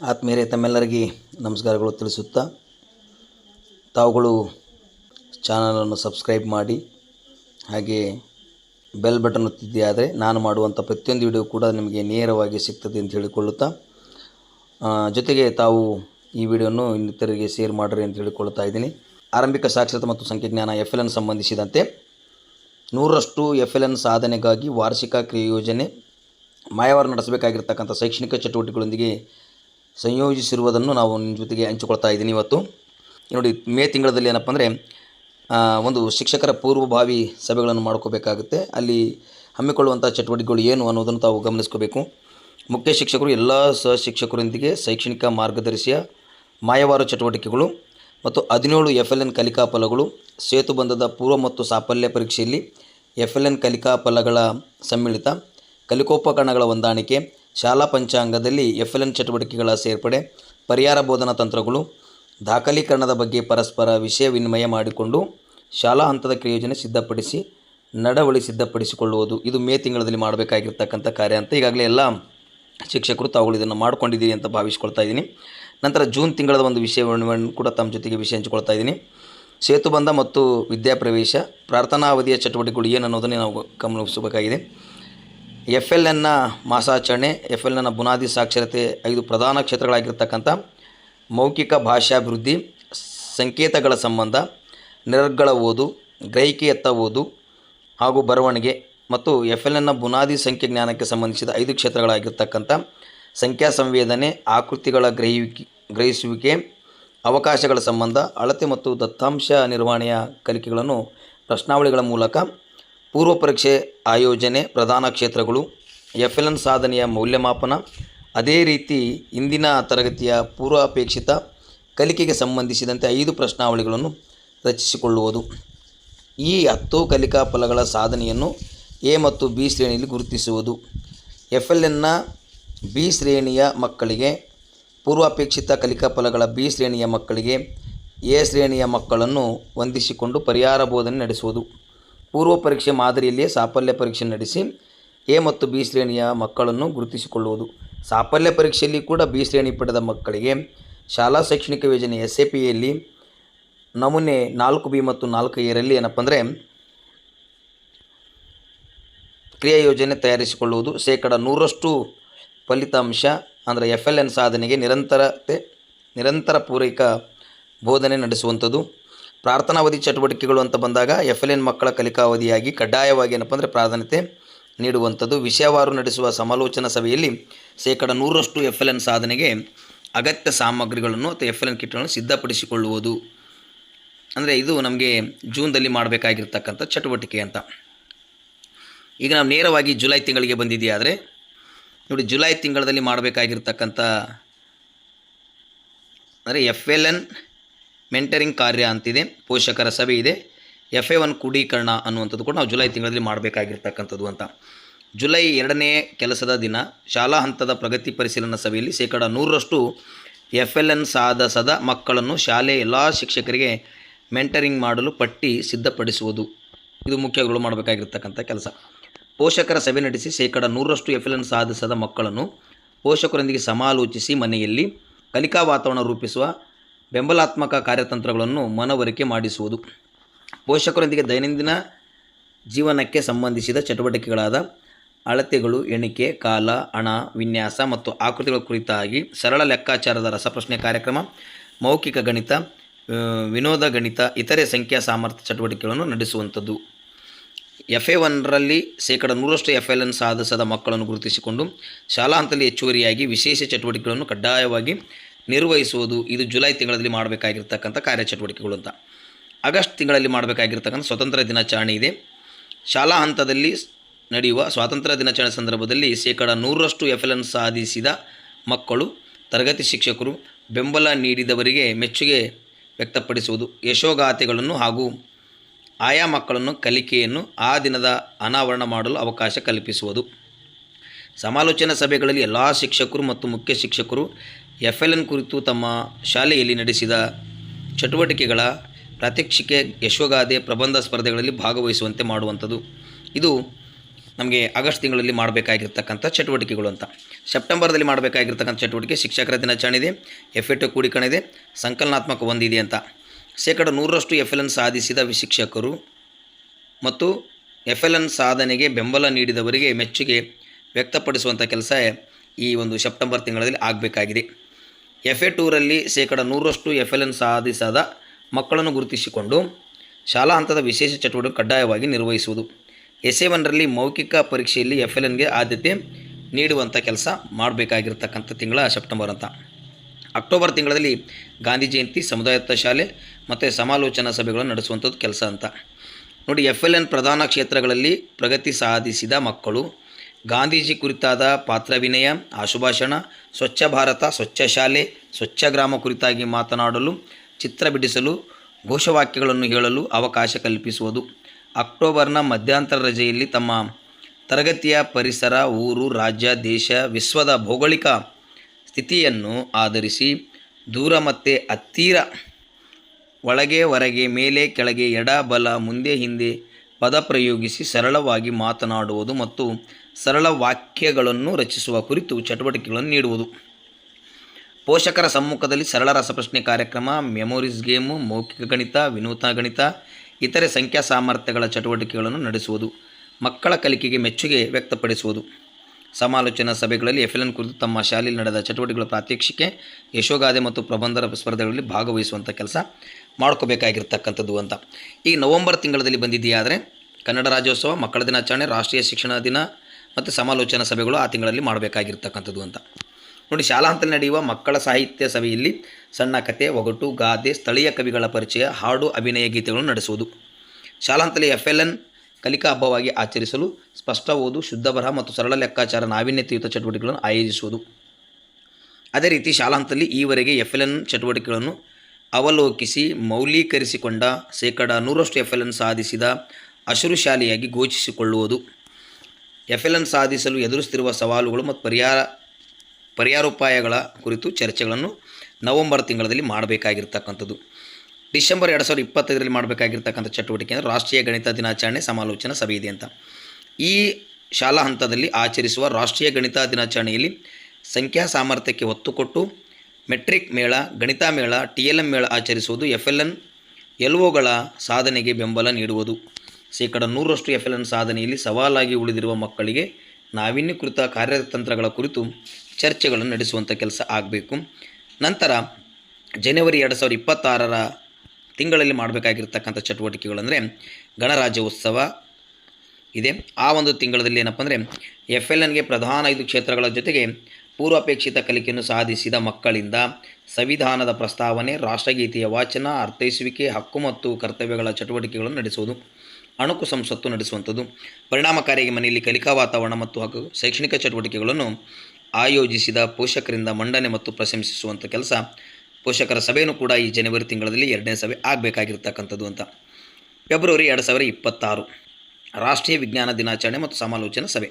ಆತ್ಮೀಯರೇ, ತಮ್ಮೆಲ್ಲರಿಗೆ ನಮಸ್ಕಾರಗಳು ತಿಳಿಸುತ್ತಾ, ತಾವುಗಳು ಚಾನಲನ್ನು ಸಬ್ಸ್ಕ್ರೈಬ್ ಮಾಡಿ, ಹಾಗೆ ಬೆಲ್ ಬಟನ್ ಒತ್ತಿದ್ದೇ ಆದರೆ ನಾನು ಮಾಡುವಂಥ ಪ್ರತಿಯೊಂದು ವಿಡಿಯೋ ಕೂಡ ನಿಮಗೆ ನೇರವಾಗಿ ಸಿಗ್ತದೆ ಅಂತ ಹೇಳಿಕೊಳ್ಳುತ್ತಾ ಜೊತೆಗೆ ತಾವು ಈ ವಿಡಿಯೋವನ್ನು ಇನ್ನಿತರಿಗೆ ಶೇರ್ ಮಾಡಿರಿ ಅಂತ ಹೇಳಿಕೊಳ್ಳುತ್ತಾ ಇದ್ದೀನಿ. ಆರಂಭಿಕ ಸಾಕ್ಷರತೆ ಮತ್ತು ಸಂಖ್ಯಾಜ್ಞಾನ ಎಫ್ ಎಲ್ ಎನ್ ಸಂಬಂಧಿಸಿದಂತೆ ನೂರರಷ್ಟು ಎಫ್ ಎಲ್ ಎನ್ ಸಾಧನೆಗಾಗಿ ವಾರ್ಷಿಕ ಕ್ರಿಯೋಜನೆ ಮಾಯವಾರ ನಡೆಸಬೇಕಾಗಿರ್ತಕ್ಕಂಥ ಶೈಕ್ಷಣಿಕ ಚಟುವಟಿಕೆಗಳೊಂದಿಗೆ ಸಂಯೋಜಿಸಿರುವುದನ್ನು ನಾವು ನಿಮ್ಮ ಜೊತೆಗೆ ಹಂಚಿಕೊಳ್ತಾ ಇದ್ದೀನಿ ಇವತ್ತು. ನೋಡಿ, ಮೇ ತಿಂಗಳಲ್ಲಿ ಏನಪ್ಪ ಅಂದರೆ ಒಂದು ಶಿಕ್ಷಕರ ಪೂರ್ವಭಾವಿ ಸಭೆಗಳನ್ನು ಮಾಡ್ಕೋಬೇಕಾಗುತ್ತೆ. ಅಲ್ಲಿ ಹಮ್ಮಿಕೊಳ್ಳುವಂಥ ಚಟುವಟಿಕೆಗಳು ಏನು ಅನ್ನೋದನ್ನು ತಾವು ಗಮನಿಸ್ಕೋಬೇಕು. ಮುಖ್ಯ ಶಿಕ್ಷಕರು, ಎಲ್ಲ ಸಹ ಶಿಕ್ಷಕರೊಂದಿಗೆ ಶೈಕ್ಷಣಿಕ ಮಾರ್ಗದರ್ಶಿಯ ಮಾಯವಾರ ಚಟುವಟಿಕೆಗಳು ಮತ್ತು ಹದಿನೇಳು ಎಫ್ ಎಲ್ ಎನ್ ಕಲಿಕಾ ಫಲಗಳು ಸೇತುಬಂಧದ ಪೂರ್ವ ಮತ್ತು ಸಾಫಲ್ಯ ಪರೀಕ್ಷೆಯಲ್ಲಿ ಎಫ್ ಎಲ್ ಎನ್ ಕಲಿಕಾ ಫಲಗಳ ಸಮ್ಮಿಳಿತ, ಕಲಿಕೋಪಕರಣಗಳ ಹೊಂದಾಣಿಕೆ ಶಾಲಾ ಪಂಚಾಂಗದಲ್ಲಿ ಎಫ್ ಎಲ್ ಎನ್ ಚಟುವಟಿಕೆಗಳ ಸೇರ್ಪಡೆ, ಪರಿಹಾರ ಬೋಧನಾ ತಂತ್ರಗಳು, ದಾಖಲೀಕರಣದ ಬಗ್ಗೆ ಪರಸ್ಪರ ವಿಷಯ ವಿನಿಮಯ ಮಾಡಿಕೊಂಡು ಶಾಲಾ ಹಂತದ ಕ್ರಿಯೋಜನೆ ಸಿದ್ಧಪಡಿಸಿ, ನಡವಳಿ ಸಿದ್ಧಪಡಿಸಿಕೊಳ್ಳುವುದು. ಇದು ಮೇ ತಿಂಗಳಲ್ಲಿ ಮಾಡಬೇಕಾಗಿರ್ತಕ್ಕಂಥ ಕಾರ್ಯ ಅಂತ ಈಗಾಗಲೇ ಎಲ್ಲ ಶಿಕ್ಷಕರು ತಾವುಗಳು ಇದನ್ನು ಮಾಡ್ಕೊಂಡಿದ್ದೀರಿ ಅಂತ ಭಾವಿಸ್ಕೊಳ್ತಾ ಇದ್ದೀನಿ. ನಂತರ ಜೂನ್ ತಿಂಗಳದ ಒಂದು ವಿಷಯವನ್ನು ಕೂಡ ತಮ್ಮ ಜೊತೆಗೆ ವಿಷಯ ಹಂಚಿಕೊಳ್ತಾ ಇದ್ದೀನಿ. ಸೇತುಬಂಧ ಮತ್ತು ವಿದ್ಯಾಪ್ರವೇಶ, ಪ್ರಾರ್ಥನಾ ಅವಧಿಯ ಚಟುವಟಿಕೆಗಳು ಏನು ಅನ್ನೋದನ್ನೇ ನಾವು ಗಮನಿಸಬೇಕಾಗಿದೆ. ಎಫ್ ಎಲ್ ಎನ್ನ ಮಾಸಾಚರಣೆ ಎಫ್ ಎಲ್ ಎನ್ನ ಬುನಾದಿ ಸಾಕ್ಷರತೆ ಐದು ಪ್ರಧಾನ ಕ್ಷೇತ್ರಗಳಾಗಿರ್ತಕ್ಕಂಥ ಮೌಖಿಕ ಭಾಷಾಭಿವೃದ್ಧಿ, ಸಂಕೇತಗಳ ಸಂಬಂಧ, ನಿರರ್ಗಳ ಓದು, ಗ್ರಹಿಕೆಯತ್ತ ಓದು ಹಾಗೂ ಬರವಣಿಗೆ ಮತ್ತು ಎಫ್ ಎಲ್ ಎನ್ನ ಬುನಾದಿ ಸಂಖ್ಯೆ ಜ್ಞಾನಕ್ಕೆ ಸಂಬಂಧಿಸಿದ ಐದು ಕ್ಷೇತ್ರಗಳಾಗಿರ್ತಕ್ಕಂಥ ಸಂಖ್ಯಾ ಸಂವೇದನೆ, ಆಕೃತಿಗಳ ಗ್ರಹಿಕೆ ಗ್ರಹಿಸುವಿಕೆ, ಅವಕಾಶಗಳ ಸಂಬಂಧ, ಅಳತೆ ಮತ್ತು ದತ್ತಾಂಶ ನಿರ್ವಹಣೆಯ ಕಲಿಕೆಗಳನ್ನು ಪ್ರಶ್ನಾವಳಿಗಳ ಮೂಲಕ ಪೂರ್ವ ಪರೀಕ್ಷೆ ಆಯೋಜನೆ ಪ್ರಧಾನ ಕ್ಷೇತ್ರಗಳು ಎಫ್ ಎಲ್ ಎನ್ ಸಾಧನೆಯ ಮೌಲ್ಯಮಾಪನ, ಅದೇ ರೀತಿ ಇಂದಿನ ತರಗತಿಯ ಪೂರ್ವಾಪೇಕ್ಷಿತ ಕಲಿಕೆಗೆ ಸಂಬಂಧಿಸಿದಂತೆ ಐದು ಪ್ರಶ್ನಾವಳಿಗಳನ್ನು ರಚಿಸಿಕೊಳ್ಳುವುದು. ಈ ಹತ್ತು ಕಲಿಕಾ ಫಲಗಳ ಸಾಧನೆಯನ್ನು ಎ ಮತ್ತು ಬಿ ಶ್ರೇಣಿಯಲ್ಲಿ ಗುರುತಿಸುವುದು. ಎಫ್ ಎಲ್ ಎನ್ನ ಬಿ ಶ್ರೇಣಿಯ ಮಕ್ಕಳಿಗೆ, ಪೂರ್ವಾಪೇಕ್ಷಿತ ಕಲಿಕಾ ಫಲಗಳ ಬಿ ಶ್ರೇಣಿಯ ಮಕ್ಕಳಿಗೆ ಎ ಶ್ರೇಣಿಯ ಮಕ್ಕಳನ್ನು ಹೊಂದಿಸಿಕೊಂಡು ಪರಿಹಾರ ಬೋಧನೆ ನಡೆಸುವುದು. ಪೂರ್ವ ಪರೀಕ್ಷೆ ಮಾದರಿಯಲ್ಲಿಯೇ ಸಾಫಲ್ಯ ಪರೀಕ್ಷೆ ನಡೆಸಿ ಎ ಮತ್ತು ಬಿ ಶ್ರೇಣಿಯ ಮಕ್ಕಳನ್ನು ಗುರುತಿಸಿಕೊಳ್ಳುವುದು. ಸಾಫಲ್ಯ ಪರೀಕ್ಷೆಯಲ್ಲಿ ಕೂಡ ಬಿ ಶ್ರೇಣಿ ಪಡೆದ ಮಕ್ಕಳಿಗೆ ಶಾಲಾ ಶೈಕ್ಷಣಿಕ ಯೋಜನೆ ಎಸ್ ಎ ಪಿಯಲ್ಲಿ ನಮೂನೆ ನಾಲ್ಕು ಬಿ ಮತ್ತು ನಾಲ್ಕು ಎರಲ್ಲಿ ಏನಪ್ಪ ಅಂದರೆ ಕ್ರಿಯಾ ಯೋಜನೆ ತಯಾರಿಸಿಕೊಳ್ಳುವುದು. ಶೇಕಡ ನೂರಷ್ಟು ಫಲಿತಾಂಶ ಅಂದರೆ ಎಫ್ ಎಲ್ ಎನ್ ಸಾಧನೆಗೆ ನಿರಂತರತೆ, ನಿರಂತರ ಪೂರೈಕ ಬೋಧನೆ ನಡೆಸುವಂಥದ್ದು. ಪ್ರಾರ್ಥನಾವಧಿ ಚಟುವಟಿಕೆಗಳು ಅಂತ ಬಂದಾಗ ಎಫ್ ಎಲ್ ಎನ್ ಮಕ್ಕಳ ಕಲಿಕಾವಧಿಯಾಗಿ ಕಡ್ಡಾಯವಾಗಿ ಏನಪ್ಪ ಅಂದರೆ ಪ್ರಾಧಾನ್ಯತೆ ನೀಡುವಂಥದ್ದು. ವಿಷಯವಾರು ನಡೆಸುವ ಸಮಾಲೋಚನಾ ಸಭೆಯಲ್ಲಿ ಶೇಕಡ ನೂರರಷ್ಟು ಎಫ್ ಎಲ್ ಎನ್ ಸಾಧನೆಗೆ ಅಗತ್ಯ ಸಾಮಗ್ರಿಗಳನ್ನು ಅಥವಾ ಎಫ್ ಎಲ್ ಎನ್ ಕಿಟ್ಗಳನ್ನು ಸಿದ್ಧಪಡಿಸಿಕೊಳ್ಳುವುದು. ಅಂದರೆ ಇದು ನಮಗೆ ಜೂನ್ದಲ್ಲಿ ಮಾಡಬೇಕಾಗಿರ್ತಕ್ಕಂಥ ಚಟುವಟಿಕೆ ಅಂತ. ಈಗ ನಾವು ನೇರವಾಗಿ ಜುಲೈ ತಿಂಗಳಿಗೆ ಬಂದಿದೆಯಾದರೆ ನೋಡಿ, ಜುಲೈ ತಿಂಗಳಲ್ಲಿ ಮಾಡಬೇಕಾಗಿರ್ತಕ್ಕಂಥ ಅಂದರೆ ಎಫ್ ಎಲ್ ಎನ್ ಮೆಂಟರಿಂಗ್ ಕಾರ್ಯ ಅಂತಿದೆ, ಪೋಷಕರ ಸಭೆ ಇದೆ. ಎಫ್ ಎ ಒನ್ ಕ್ರೋಢೀಕರಣ ಅನ್ನುವಂಥದ್ದು ಕೂಡ ನಾವು ಜುಲೈ ತಿಂಗಳಲ್ಲಿ ಮಾಡಬೇಕಾಗಿರ್ತಕ್ಕಂಥದ್ದು ಅಂತ. ಜುಲೈ ಎರಡನೇ ಕೆಲಸದ ದಿನ, ಶಾಲಾ ಹಂತದ ಪ್ರಗತಿ ಪರಿಶೀಲನಾ ಸಭೆಯಲ್ಲಿ ಶೇಕಡ ನೂರರಷ್ಟು ಎಫ್ ಎಲ್ ಎನ್ ಸಾಧಸದ ಮಕ್ಕಳನ್ನು ಶಾಲೆಯ ಎಲ್ಲ ಶಿಕ್ಷಕರಿಗೆ ಮೆಂಟರಿಂಗ್ ಮಾಡಲು ಪಟ್ಟಿ ಸಿದ್ಧಪಡಿಸುವುದು. ಇದು ಮುಖ್ಯಗಳು ಮಾಡಬೇಕಾಗಿರ್ತಕ್ಕಂಥ ಕೆಲಸ. ಪೋಷಕರ ಸಭೆ ನಡೆಸಿ ಶೇಕಡ ನೂರರಷ್ಟು ಎಫ್ ಎಲ್ ಎನ್ ಸಾಧಿಸದ ಮಕ್ಕಳನ್ನು ಪೋಷಕರೊಂದಿಗೆ ಸಮಾಲೋಚಿಸಿ ಮನೆಯಲ್ಲಿ ಕಲಿಕಾ ವಾತಾವರಣ ರೂಪಿಸುವ ಬೆಂಬಲಾತ್ಮಕ ಕಾರ್ಯತಂತ್ರಗಳನ್ನು ಮನವರಿಕೆ ಮಾಡಿಸುವುದು. ಪೋಷಕರೊಂದಿಗೆ ದೈನಂದಿನ ಜೀವನಕ್ಕೆ ಸಂಬಂಧಿಸಿದ ಚಟುವಟಿಕೆಗಳಾದ ಅಳತೆಗಳು, ಎಣಿಕೆ, ಕಾಲ, ಹಣ, ವಿನ್ಯಾಸ ಮತ್ತು ಆಕೃತಿಗಳ ಕುರಿತಾಗಿ ಸರಳ ಲೆಕ್ಕಾಚಾರದ ರಸಪ್ರಶ್ನೆ ಕಾರ್ಯಕ್ರಮ, ಮೌಖಿಕ ಗಣಿತ ವಿನೋದ ಗಣಿತ, ಇತರೆ ಸಂಖ್ಯಾ ಸಾಮರ್ಥ್ಯ ಚಟುವಟಿಕೆಗಳನ್ನು ನಡೆಸುವಂಥದ್ದು. ಎಫ್ ಎ ಒನ್ರಲ್ಲಿ ಶೇಕಡ ನೂರಷ್ಟು ಎಫ್ ಎಲ್ ಎನ್ ಸಾಧಿಸದ ಮಕ್ಕಳನ್ನು ಗುರುತಿಸಿಕೊಂಡು ಶಾಲಾ ಹಂತದಲ್ಲಿ ಹೆಚ್ಚುವರಿಯಾಗಿ ವಿಶೇಷ ಚಟುವಟಿಕೆಗಳನ್ನು ಕಡ್ಡಾಯವಾಗಿ ನಿರ್ವಹಿಸುವುದು ಇದು ಜುಲೈ ತಿಂಗಳಲ್ಲಿ ಮಾಡಬೇಕಾಗಿರ್ತಕ್ಕಂಥ ಕಾರ್ಯಚಟುವಟಿಕೆಗಳು ಅಂತ. ಆಗಸ್ಟ್ ತಿಂಗಳಲ್ಲಿ ಮಾಡಬೇಕಾಗಿರ್ತಕ್ಕಂಥ ಸ್ವತಂತ್ರ ದಿನಾಚರಣೆ ಇದೆ. ಶಾಲಾ ಹಂತದಲ್ಲಿ ನಡೆಯುವ ಸ್ವಾತಂತ್ರ್ಯ ದಿನಾಚರಣೆ ಸಂದರ್ಭದಲ್ಲಿ ಶೇಕಡ ನೂರರಷ್ಟು ಎಫ್ ಎಲ್ ಸಾಧಿಸಿದ ಮಕ್ಕಳು, ತರಗತಿ ಶಿಕ್ಷಕರು ಬೆಂಬಲ ನೀಡಿದವರಿಗೆ ಮೆಚ್ಚುಗೆ ವ್ಯಕ್ತಪಡಿಸುವುದು, ಯಶೋಗಾಥೆಗಳನ್ನು ಹಾಗೂ ಆಯಾ ಮಕ್ಕಳನ್ನು ಕಲಿಕೆಯನ್ನು ಆ ದಿನದ ಅನಾವರಣ ಮಾಡಲು ಅವಕಾಶ ಕಲ್ಪಿಸುವುದು. ಸಮಾಲೋಚನಾ ಸಭೆಗಳಲ್ಲಿ ಎಲ್ಲ ಶಿಕ್ಷಕರು ಮತ್ತು ಮುಖ್ಯ ಶಿಕ್ಷಕರು ಎಫ್ ಎಲ್ ಎನ್ ಕುರಿತು ತಮ್ಮ ಶಾಲೆಯಲ್ಲಿ ನಡೆಸಿದ ಚಟುವಟಿಕೆಗಳ ಪ್ರಾತ್ಯಕ್ಷಿಕೆ ಯಶ್ವಗಾದೆ ಪ್ರಬಂಧ ಸ್ಪರ್ಧೆಗಳಲ್ಲಿ ಭಾಗವಹಿಸುವಂತೆ ಮಾಡುವಂಥದ್ದು. ಇದು ನಮಗೆ ಆಗಸ್ಟ್ ತಿಂಗಳಲ್ಲಿ ಮಾಡಬೇಕಾಗಿರ್ತಕ್ಕಂಥ ಚಟುವಟಿಕೆಗಳು ಅಂತ. ಸೆಪ್ಟೆಂಬರ್ದಲ್ಲಿ ಮಾಡಬೇಕಾಗಿರ್ತಕ್ಕಂಥ ಚಟುವಟಿಕೆ ಶಿಕ್ಷಕರ ದಿನಾಚರಣೆ ಇದೆ ಎಫ್ ಎಟ್ ಕೂಡಿಕಣ ಇದೆ, ಸಂಕಲನಾತ್ಮಕ ಒಂದಿದೆ ಅಂತ. ಶೇಕಡ ನೂರರಷ್ಟು ಎಫ್ ಎಲ್ ಎನ್ ಸಾಧಿಸಿದ ಶಿಕ್ಷಕರು ಮತ್ತು ಎಫ್ ಎಲ್ ಎನ್ ಸಾಧನೆಗೆ ಬೆಂಬಲ ನೀಡಿದವರಿಗೆ ಮೆಚ್ಚುಗೆ ವ್ಯಕ್ತಪಡಿಸುವಂಥ ಕೆಲಸ ಈ ಒಂದು ಸೆಪ್ಟೆಂಬರ್ ತಿಂಗಳಲ್ಲಿ ಆಗಬೇಕಾಗಿದೆ. ಎಫ್ ಎ ಟೂರಲ್ಲಿ ಶೇಕಡ ನೂರರಷ್ಟು ಎಫ್ ಎಲ್ ಎನ್ ಸಾಧಿಸದ ಮಕ್ಕಳನ್ನು ಗುರುತಿಸಿಕೊಂಡು ಶಾಲಾ ಹಂತದ ವಿಶೇಷ ಚಟುವಟಿಕೆ ಕಡ್ಡಾಯವಾಗಿ ನಿರ್ವಹಿಸುವುದು. ಎಸ್ ಎ ಒನ್ರಲ್ಲಿ ಮೌಖಿಕ ಪರೀಕ್ಷೆಯಲ್ಲಿ ಎಫ್ ಎಲ್ ಎನ್ಗೆ ಆದ್ಯತೆ ನೀಡುವಂಥ ಕೆಲಸ ಮಾಡಬೇಕಾಗಿರ್ತಕ್ಕಂಥ ತಿಂಗಳ ಸೆಪ್ಟೆಂಬರ್ ಅಂತ. ಅಕ್ಟೋಬರ್ ತಿಂಗಳಲ್ಲಿ ಗಾಂಧಿ ಜಯಂತಿ, ಸಮುದಾಯತ್ವ ಶಾಲೆ ಮತ್ತು ಸಮಾಲೋಚನಾ ಸಭೆಗಳನ್ನು ನಡೆಸುವಂಥದ್ದು ಕೆಲಸ ಅಂತ. ನೋಡಿ ಎಫ್ ಎಲ್ ಎನ್ ಪ್ರಧಾನ ಕ್ಷೇತ್ರಗಳಲ್ಲಿ ಪ್ರಗತಿ ಸಾಧಿಸಿದ ಮಕ್ಕಳು ಗಾಂಧೀಜಿ ಕುರಿತಾದ ಪಾತ್ರವಿನಯ ಆಶುಭಾಷಣ, ಸ್ವಚ್ಛ ಭಾರತ, ಸ್ವಚ್ಛ ಶಾಲೆ, ಸ್ವಚ್ಛ ಗ್ರಾಮ ಕುರಿತಾಗಿ ಮಾತನಾಡಲು, ಚಿತ್ರ ಬಿಡಿಸಲು, ಘೋಷವಾಕ್ಯಗಳನ್ನು ಹೇಳಲು ಅವಕಾಶ ಕಲ್ಪಿಸುವುದು. ಅಕ್ಟೋಬರ್ನ ಮಧ್ಯಾಂತರ ರಜೆಯಲ್ಲಿ ತಮ್ಮ ತರಗತಿಯ ಪರಿಸರ, ಊರು, ರಾಜ್ಯ, ದೇಶ, ವಿಶ್ವದ ಭೌಗೋಳಿಕ ಸ್ಥಿತಿಯನ್ನು ಆಧರಿಸಿ ದೂರ ಮತ್ತು ಹತ್ತಿರ, ಒಳಗೆ, ಹೊರಗೆ, ಮೇಲೆ, ಕೆಳಗೆ, ಎಡ, ಬಲ, ಮುಂದೆ, ಹಿಂದೆ ಪದ ಪ್ರಯೋಗಿಸಿ ಸರಳವಾಗಿ ಮಾತನಾಡುವುದು ಮತ್ತು ಸರಳ ವಾಕ್ಯಗಳನ್ನು ರಚಿಸುವ ಕುರಿತು ಚಟುವಟಿಕೆಗಳನ್ನು ನೀಡುವುದು. ಪೋಷಕರ ಸಮ್ಮುಖದಲ್ಲಿ ಸರಳ ರಸಪ್ರಶ್ನೆ ಕಾರ್ಯಕ್ರಮ, ಮೆಮೊರೀಸ್ ಗೇಮು, ಮೌಖಿಕ ಗಣಿತ, ವಿನೂತನ ಗಣಿತ, ಇತರೆ ಸಂಖ್ಯಾ ಸಾಮರ್ಥ್ಯಗಳ ಚಟುವಟಿಕೆಗಳನ್ನು ನಡೆಸುವುದು, ಮಕ್ಕಳ ಕಲಿಕೆಗೆ ಮೆಚ್ಚುಗೆ ವ್ಯಕ್ತಪಡಿಸುವುದು. ಸಮಾಲೋಚನಾ ಸಭೆಗಳಲ್ಲಿ ಎಫ್ ಎಲ್ ಕುರಿತು ತಮ್ಮ ಶಾಲೆಯಲ್ಲಿ ನಡೆದ ಚಟುವಟಿಕೆಗಳ ಪ್ರಾತ್ಯಕ್ಷಿಕೆ, ಯಶೋಗಾದೆ ಮತ್ತು ಪ್ರಬಂಧರ ಸ್ಪರ್ಧೆಗಳಲ್ಲಿ ಭಾಗವಹಿಸುವಂಥ ಕೆಲಸ ಮಾಡ್ಕೋಬೇಕಾಗಿರ್ತಕ್ಕಂಥದ್ದು ಅಂತ. ಈ ನವಂಬರ್ ತಿಂಗಳಲ್ಲಿ ಬಂದಿದೆಯಾದರೆ ಕನ್ನಡ ರಾಜ್ಯೋತ್ಸವ, ಮಕ್ಕಳ ದಿನಾಚರಣೆ, ರಾಷ್ಟ್ರೀಯ ಶಿಕ್ಷಣ ದಿನ ಮತ್ತು ಸಮಾಲೋಚನಾ ಸಭೆಗಳು ಆ ತಿಂಗಳಲ್ಲಿ ಮಾಡಬೇಕಾಗಿರ್ತಕ್ಕಂಥದ್ದು ಅಂತ. ನೋಡಿ, ಶಾಲಾ ಹಂತದಲ್ಲಿ ನಡೆಯುವ ಮಕ್ಕಳ ಸಾಹಿತ್ಯ ಸಭೆಯಲ್ಲಿ ಸಣ್ಣ ಕತೆ, ಒಗಟು, ಗಾದೆ, ಸ್ಥಳೀಯ ಕವಿಗಳ ಪರಿಚಯ, ಹಾಡು, ಅಭಿನಯ ಗೀತೆಗಳನ್ನು ನಡೆಸುವುದು. ಶಾಲಾ ಹಂತದಲ್ಲಿ ಎಫ್ ಎಲ್ ಎನ್ ಕಲಿಕಾ ಹಬ್ಬವಾಗಿ ಆಚರಿಸಲು ಸ್ಪಷ್ಟ ಓದು, ಶುದ್ಧ ಬರಹ ಮತ್ತು ಸರಳ ಲೆಕ್ಕಾಚಾರ ನಾವೀನ್ಯತೆಯುತ ಚಟುವಟಿಕೆಗಳನ್ನು ಆಯೋಜಿಸುವುದು. ಅದೇ ರೀತಿ ಶಾಲಾ ಹಂತದಲ್ಲಿ ಈವರೆಗೆ ಎಫ್ ಎಲ್ ಎನ್ ಚಟುವಟಿಕೆಗಳನ್ನು ಅವಲೋಕಿಸಿ, ಮೌಲ್ಯೀಕರಿಸಿಕೊಂಡ ಶೇಕಡ ನೂರಷ್ಟು ಎಫ್ ಎಲ್ ಎನ್ ಸಾಧಿಸಿದ ಅಶುರುಶಾಲಿಯಾಗಿ ಶಾಲೆಯಾಗಿ ಘೋಷಿಸಿಕೊಳ್ಳುವುದು. ಎಫ್ ಎಲ್ ಸಾಧಿಸಲು ಎದುರಿಸುತ್ತಿರುವ ಸವಾಲುಗಳು ಮತ್ತು ಪರಿಹಾರ, ಪರಿಹಾರೋಪಾಯಗಳ ಕುರಿತು ಚರ್ಚೆಗಳನ್ನು ನವೆಂಬರ್ ತಿಂಗಳಲ್ಲಿ ಮಾಡಬೇಕಾಗಿರ್ತಕ್ಕಂಥದ್ದು. ಡಿಸೆಂಬರ್ ಎರಡು ಸಾವಿರದ ಇಪ್ಪತ್ತೈದರಲ್ಲಿ ಮಾಡಬೇಕಾಗಿರ್ತಕ್ಕಂಥ ಚಟುವಟಿಕೆ ಅಂದರೆ ರಾಷ್ಟ್ರೀಯ ಗಣಿತ ದಿನಾಚರಣೆ ಸಮಾಲೋಚನಾ ಸಭೆ ಇದೆ ಅಂತ. ಈ ಶಾಲಾ ಹಂತದಲ್ಲಿ ಆಚರಿಸುವ ರಾಷ್ಟ್ರೀಯ ಗಣಿತ ದಿನಾಚರಣೆಯಲ್ಲಿ ಸಂಖ್ಯಾ ಸಾಮರ್ಥ್ಯಕ್ಕೆ ಒತ್ತು ಕೊಟ್ಟು ಮೆಟ್ರಿಕ್ ಮೇಳ, ಗಣಿತ ಮೇಳ, ಟಿ ಎಲ್ ಎಂ ಮೇಳ ಆಚರಿಸುವುದು ಎಫ್ ಎಲ್ ಎನ್ ಸಾಧನೆಗೆ ಬೆಂಬಲ ನೀಡುವುದು. ಶೇಕಡ ನೂರರಷ್ಟು ಎಫ್ ಎಲ್ ಎನ್ ಸಾಧನೆಯಲ್ಲಿ ಸವಾಲಾಗಿ ಉಳಿದಿರುವ ಮಕ್ಕಳಿಗೆ ನಾವೀನ್ಯಕೃತ ಕಾರ್ಯತಂತ್ರಗಳ ಕುರಿತು ಚರ್ಚೆಗಳನ್ನು ನಡೆಸುವಂಥ ಕೆಲಸ ಆಗಬೇಕು. ನಂತರ ಜನವರಿ ಎರಡು ಸಾವಿರದ ಇಪ್ಪತ್ತಾರರ ತಿಂಗಳಲ್ಲಿ ಮಾಡಬೇಕಾಗಿರ್ತಕ್ಕಂಥ ಚಟುವಟಿಕೆಗಳಂದರೆ ಗಣರಾಜ್ಯೋತ್ಸವ ಇದೆ. ಆ ಒಂದು ತಿಂಗಳಲ್ಲಿ ಏನಪ್ಪ ಅಂದರೆ ಎಫ್ ಎಲ್ ಎನ್ಗೆ ಪ್ರಧಾನ ಐದು ಕ್ಷೇತ್ರಗಳ ಜೊತೆಗೆ ಪೂರ್ವಾಪೇಕ್ಷಿತ ಕಲಿಕೆಯನ್ನು ಸಾಧಿಸಿದ ಮಕ್ಕಳಿಂದ ಸಂವಿಧಾನದ ಪ್ರಸ್ತಾವನೆ, ರಾಷ್ಟ್ರಗೀತೆಯ ವಾಚನ, ಅರ್ಥೈಸುವಿಕೆ, ಹಕ್ಕು ಮತ್ತು ಕರ್ತವ್ಯಗಳ ಚಟುವಟಿಕೆಗಳನ್ನು ನಡೆಸುವುದು. ಅಣುಕು ಸಂಸತ್ತು ನಡೆಸುವಂಥದ್ದು. ಪರಿಣಾಮಕಾರಿಯಾಗಿ ಮನೆಯಲ್ಲಿ ಕಲಿಕಾ ವಾತಾವರಣ ಮತ್ತು ಹಾಗೂ ಶೈಕ್ಷಣಿಕ ಚಟುವಟಿಕೆಗಳನ್ನು ಆಯೋಜಿಸಿದ ಪೋಷಕರಿಂದ ಮಂಡನೆ ಮತ್ತು ಪ್ರಶಂಸಿಸುವಂಥ ಕೆಲಸ. ಪೋಷಕರ ಸಭೆಯೂ ಕೂಡ ಈ ಜನವರಿ ತಿಂಗಳಲ್ಲಿ ಎರಡನೇ ಸಭೆ ಆಗಬೇಕಾಗಿರ್ತಕ್ಕಂಥದ್ದು ಅಂತ. ಫೆಬ್ರವರಿ ಎರಡು ಸಾವಿರ ಇಪ್ಪತ್ತಾರು ರಾಷ್ಟ್ರೀಯ ವಿಜ್ಞಾನ ದಿನಾಚರಣೆ ಮತ್ತು ಸಮಾಲೋಚನಾ ಸಭೆ.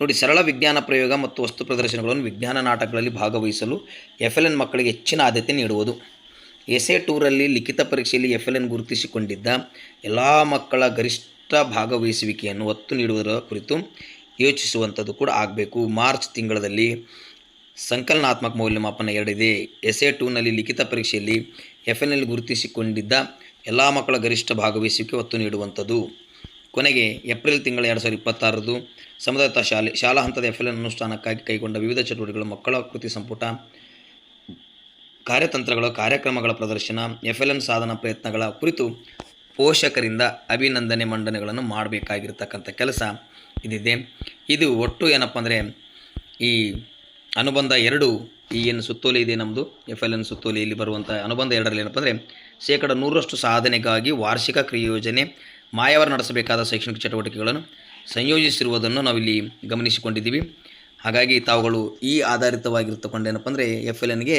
ನೋಡಿ, ಸರಳ ವಿಜ್ಞಾನ ಪ್ರಯೋಗ ಮತ್ತು ವಸ್ತು ಪ್ರದರ್ಶನಗಳನ್ನು ವಿಜ್ಞಾನ ನಾಟಕಗಳಲ್ಲಿ ಭಾಗವಹಿಸಲು ಎಫ್ ಎಲ್ ಎನ್ ಮಕ್ಕಳಿಗೆ ಹೆಚ್ಚಿನ ಆದ್ಯತೆ ನೀಡುವುದು. ಎಸ್ ಎ ಟೂರಲ್ಲಿ ಲಿಖಿತ ಪರೀಕ್ಷೆಯಲ್ಲಿ ಎಫ್ ಎಲ್ ಎನ್ ಗುರುತಿಸಿಕೊಂಡಿದ್ದ ಎಲ್ಲ ಮಕ್ಕಳ ಗರಿಷ್ಠ ಭಾಗವಹಿಸುವಿಕೆಯನ್ನು ಒತ್ತು ನೀಡುವುದರ ಕುರಿತು ಯೋಚಿಸುವಂಥದ್ದು ಕೂಡ ಆಗಬೇಕು. ಮಾರ್ಚ್ ತಿಂಗಳಲ್ಲಿ ಸಂಕಲನಾತ್ಮಕ ಮೌಲ್ಯಮಾಪನ ಎರಡಿದೆ. ಎಸ್ ಎ ಟೂನಲ್ಲಿ ಲಿಖಿತ ಪರೀಕ್ಷೆಯಲ್ಲಿ ಎಫ್ ಎನ್ ಎಲ್ ಗುರುತಿಸಿಕೊಂಡಿದ್ದ ಎಲ್ಲ ಮಕ್ಕಳ ಗರಿಷ್ಠ ಭಾಗವಹಿಸುವಿಕೆ ಒತ್ತು ನೀಡುವಂಥದ್ದು. ಕೊನೆಗೆ ಏಪ್ರಿಲ್ ತಿಂಗಳ ಎರಡು ಸಾವಿರದ ಇಪ್ಪತ್ತಾರದು ಸಮುದಾಯ ಶಾಲೆ, ಶಾಲಾ ಹಂತದ ಎಫ್ ಎಲ್ ಅನುಷ್ಠಾನಕ್ಕಾಗಿ ಕೈಗೊಂಡ ವಿವಿಧ ಚಟುವಟಿಕೆಗಳು ಮಕ್ಕಳ ಕೃತಿ ಸಂಪುಟ ಕಾರ್ಯತಂತ್ರಗಳ, ಕಾರ್ಯಕ್ರಮಗಳ ಪ್ರದರ್ಶನ ಎಫ್ ಎಲ್ ಎನ್ ಸಾಧನ ಪ್ರಯತ್ನಗಳ ಕುರಿತು ಪೋಷಕರಿಂದ ಅಭಿನಂದನೆ ಮಂಡನೆಗಳನ್ನು ಮಾಡಬೇಕಾಗಿರ್ತಕ್ಕಂಥ ಕೆಲಸ ಇದಿದೆ. ಇದು ಒಟ್ಟು ಏನಪ್ಪ ಅಂದರೆ ಈ ಅನುಬಂಧ ಎರಡು, ಈ ಏನು ಸುತ್ತೋಲೆ ಇದೆ ನಮ್ಮದು ಎಫ್ ಎಲ್ ಎನ್ ಸುತ್ತೋಲೆಯಲ್ಲಿ ಬರುವಂಥ ಅನುಬಂಧ ಎರಡರಲ್ಲಿ ಏನಪ್ಪ ಅಂದರೆ ಶೇಕಡ ನೂರರಷ್ಟು ಸಾಧನೆಗಾಗಿ ವಾರ್ಷಿಕ ಕ್ರಿಯೋಜನೆ ಮಾಯವರು ನಡೆಸಬೇಕಾದ ಶೈಕ್ಷಣಿಕ ಚಟುವಟಿಕೆಗಳನ್ನು ಸಂಯೋಜಿಸಿರುವುದನ್ನು ನಾವಿಲ್ಲಿ ಗಮನಿಸಿಕೊಂಡಿದ್ದೀವಿ. ಹಾಗಾಗಿ ತಾವುಗಳು ಈ ಆಧಾರಿತವಾಗಿರ್ತಕೊಂಡು ಏನಪ್ಪ ಅಂದರೆ ಎಫ್ ಎಲ್ ಎನ್ಗೆ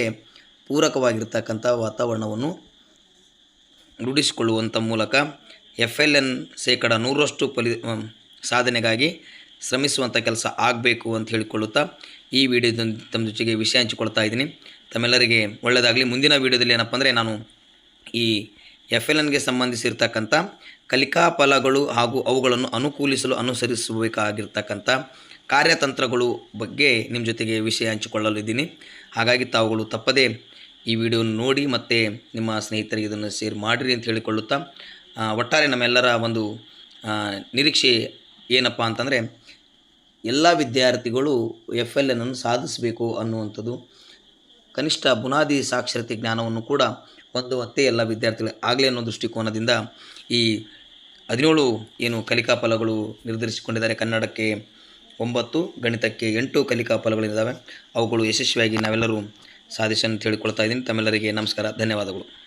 ಪೂರಕವಾಗಿರ್ತಕ್ಕಂಥ ವಾತಾವರಣವನ್ನು ರೂಢಿಸಿಕೊಳ್ಳುವಂಥ ಮೂಲಕ ಎಫ್ ಎಲ್ ಎನ್ ಶೇಕಡ ನೂರರಷ್ಟು ಫಲಿ ಸಾಧನೆಗಾಗಿ ಶ್ರಮಿಸುವಂಥ ಕೆಲಸ ಆಗಬೇಕು ಅಂತ ಹೇಳಿಕೊಳ್ಳುತ್ತಾ ಈ ವಿಡಿಯೋದ ತಮ್ಮ ಜೊತೆಗೆ ವಿಷಯ ಹಂಚಿಕೊಳ್ತಾ ಇದ್ದೀನಿ. ತಮ್ಮೆಲ್ಲರಿಗೆ ಒಳ್ಳೆಯದಾಗಲಿ. ಮುಂದಿನ ವಿಡಿಯೋದಲ್ಲಿ ಏನಪ್ಪ ಅಂದರೆ ನಾನು ಈ ಎಫ್ ಎಲ್ ಎನ್ಗೆ ಸಂಬಂಧಿಸಿರ್ತಕ್ಕಂಥ ಕಲಿಕಾ ಫಲಗಳು ಹಾಗೂ ಅವುಗಳನ್ನು ಅನುಕೂಲಿಸಲು ಅನುಸರಿಸಬೇಕಾಗಿರ್ತಕ್ಕಂಥ ಕಾರ್ಯತಂತ್ರಗಳು ಬಗ್ಗೆ ನಿಮ್ಮ ಜೊತೆಗೆ ವಿಷಯ ಹಂಚಿಕೊಳ್ಳಲಿದ್ದೀನಿ ಹಾಗಾಗಿ ತಾವುಗಳು ತಪ್ಪದೇ ಈ ವಿಡಿಯೋ ನೋಡಿ ಮತ್ತು ನಿಮ್ಮ ಸ್ನೇಹಿತರಿಗೆ ಇದನ್ನು ಶೇರ್ ಮಾಡಿರಿ ಅಂತ ಹೇಳಿಕೊಳ್ಳುತ್ತಾ ಒಟ್ಟಾರೆ ನಮ್ಮೆಲ್ಲರ ಒಂದು ನಿರೀಕ್ಷೆ ಏನಪ್ಪ ಅಂತಂದರೆ, ಎಲ್ಲ ವಿದ್ಯಾರ್ಥಿಗಳು ಎಫ್ ಎಲ್ ಎನ್ನು ಸಾಧಿಸಬೇಕು ಅನ್ನುವಂಥದ್ದು, ಕನಿಷ್ಠ ಬುನಾದಿ ಸಾಕ್ಷರತೆ ಜ್ಞಾನವನ್ನು ಕೂಡ ಹೊಂದುವಂತೆ ಎಲ್ಲ ವಿದ್ಯಾರ್ಥಿಗಳು ಆಗಲೇ ಅನ್ನೋ ದೃಷ್ಟಿಕೋನದಿಂದ ಈ ಹದಿನೇಳು ಏನು ಕಲಿಕಾ ಫಲಗಳು ನಿರ್ಧರಿಸಿಕೊಂಡಿದ್ದಾರೆ. ಕನ್ನಡಕ್ಕೆ ಒಂಬತ್ತು, ಗಣಿತಕ್ಕೆ ಎಂಟು ಕಲಿಕಾ ಫಲಗಳಿದ್ದಾವೆ ಅವುಗಳು ಯಶಸ್ವಿಯಾಗಿ ನಾವೆಲ್ಲರೂ ಸಾಧಿಸನ್ನು ತಿಳ್ಕೊಳ್ತಾ ಇದ್ದೀನಿ. ತಮ್ಮೆಲ್ಲರಿಗೆ ನಮಸ್ಕಾರ. ಧನ್ಯವಾದಗಳು.